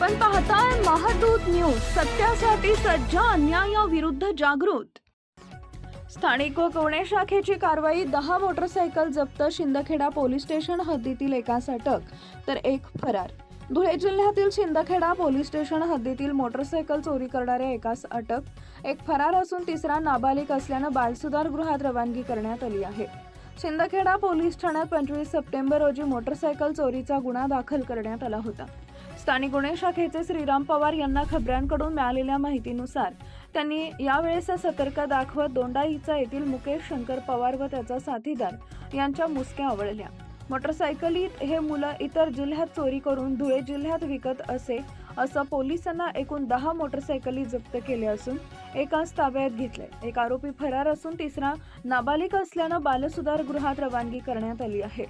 आपण पाहताय महादूत न्यूज सत्यासाठी सज्ज अन्यायाविरुद्ध जागृत. स्थानिक व कोणे शाखेची कारवाई दहा मोटरसायकल जप्त शिंदखेडा पोलीस स्टेशन हद्दीतील एकास अटक तर एक फरार. धुळे जिल्ह्यातील शिंदखेडा पोलीस स्टेशन हद्दीतील मोटरसायकल चोरी करणाऱ्या एकास अटक एक फरार असून तिसरा नाबालिक असल्यानं बालसुधार गृहात रवानगी करण्यात आली आहे. शिंदखेडा पोलीस ठाण्यात पंचवीस सप्टेंबर रोजी मोटरसायकल चोरीचा गुन्हा दाखल करण्यात आला होता. स्थानिक गुन्हे शाखेचे श्रीराम पवार यांना खबऱ्यांकडून मिळालेल्या माहितीनुसार त्यांनी यावेळेस सतर्क दाखवत दोंडाईचा येथील मुकेश शंकर पवार व त्याचा साथीदार यांच्या मुसक्या आवळल्या. मोटरसायकलीत हे मुलं इतर जिल्ह्यात चोरी करून धुळे जिल्ह्यात विकत असे असं पोलिसांना एकूण दहा मोटरसायकली जप्त केल्या असून एकाच ताब्यात घेतले. एक आरोपी फरार असून तिसरा नाबालिक असल्यानं बालसुधार गृहात रवानगी करण्यात आली आहे.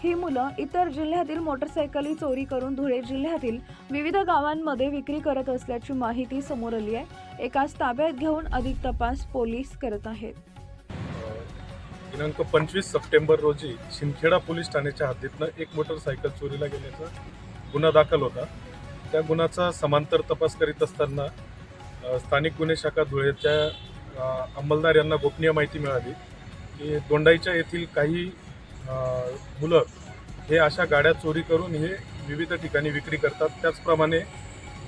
ही मुलं इतर जिल्ह्यातील मोटरसायकली चोरी करून धुळे जिल्ह्यातील विविध गावांमध्ये विक्री करत असल्याची माहिती समोर आली आहे. एकाच ताब्यात घेऊन अधिक तपास पोलीस करत आहेत. दिनांक पंचवीस सप्टेंबर रोजी शिंदखेडा पोलीस ठाण्याच्या हद्दीतनं एक मोटरसायकल चोरीला गेल्याचा गुन्हा दाखल होता. त्या गुन्ह्याचा समांतर तपास करीत असताना स्थानिक गुन्हे शाखा धुळेच्या अंमलदार यांना गोपनीय माहिती मिळाली. की दोंडाईच्या येथील काही मुलं हे अशा गाड्या चोरी करून हे विविध ठिकाणी विक्री करतात. त्याचप्रमाणे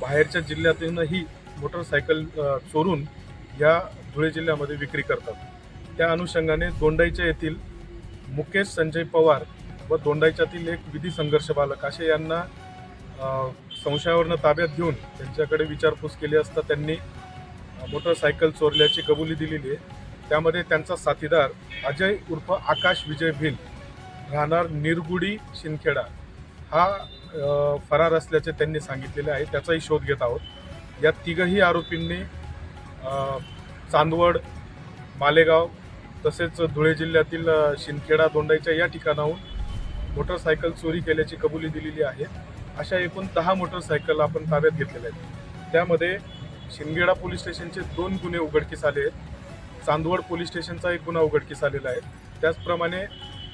बाहेरच्या जिल्ह्यातूनही मोटरसायकल चोरून या धुळे जिल्ह्यामध्ये विक्री करतात. त्या अनुषंगाने दोंडाईच्या येथील मुकेश संजय पवार व दोंडाईच्यातील एक विधी संघर्ष बालक असे यांना संशयावरनं ताब्यात घेऊन त्यांच्याकडे विचारपूस केली असता त्यांनी मोटरसायकल चोरल्याची कबुली दिलेली आहे. त्यामध्ये त्यांचा साथीदार अजय उर्फ आकाश विजय भिल राहणार निरगुडी शिंदखेडा. हा फरार असल्याचे त्यांनी सांगितलेले आहे. त्याचाही शोध घेत आहोत. या तिघही आरोपींनी चांदवड मालेगाव तसेच धुळे जिल्ह्यातील शिंदखेडा दोंडाईच्या या ठिकाणाहून मोटरसायकल चोरी केल्याची कबुली दिलेली आहे. अशा एकूण दहा मोटरसायकल आपण ताब्यात घेतलेल्या आहेत. त्यामध्ये शिंदखेडा पोलीस स्टेशनचे दोन गुन्हे उघडकीस आले आहेत. चांदवड पोलीस स्टेशनचा एक गुन्हा उघडकीस आलेला आहे. त्याचप्रमाणे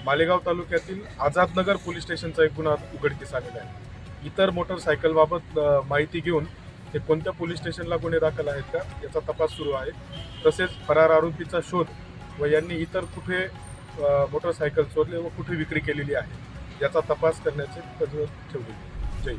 मालेगाव तालुक्यातील आझादनगर पोलीस स्टेशनचा एक गुन्हा उघडकीस आलेला आहे. इतर मोटरसायकलबाबत माहिती घेऊन ते कोणत्या पोलीस स्टेशनला गुन्हे दाखल आहेत का याचा तपास सुरू आहे. तसेच फरार आरोपीचा शोध व यांनी इतर कुठे मोटरसायकल चोरले व कुठे विक्री केलेली आहे याचा तपास करण्याचे ठेवले. जय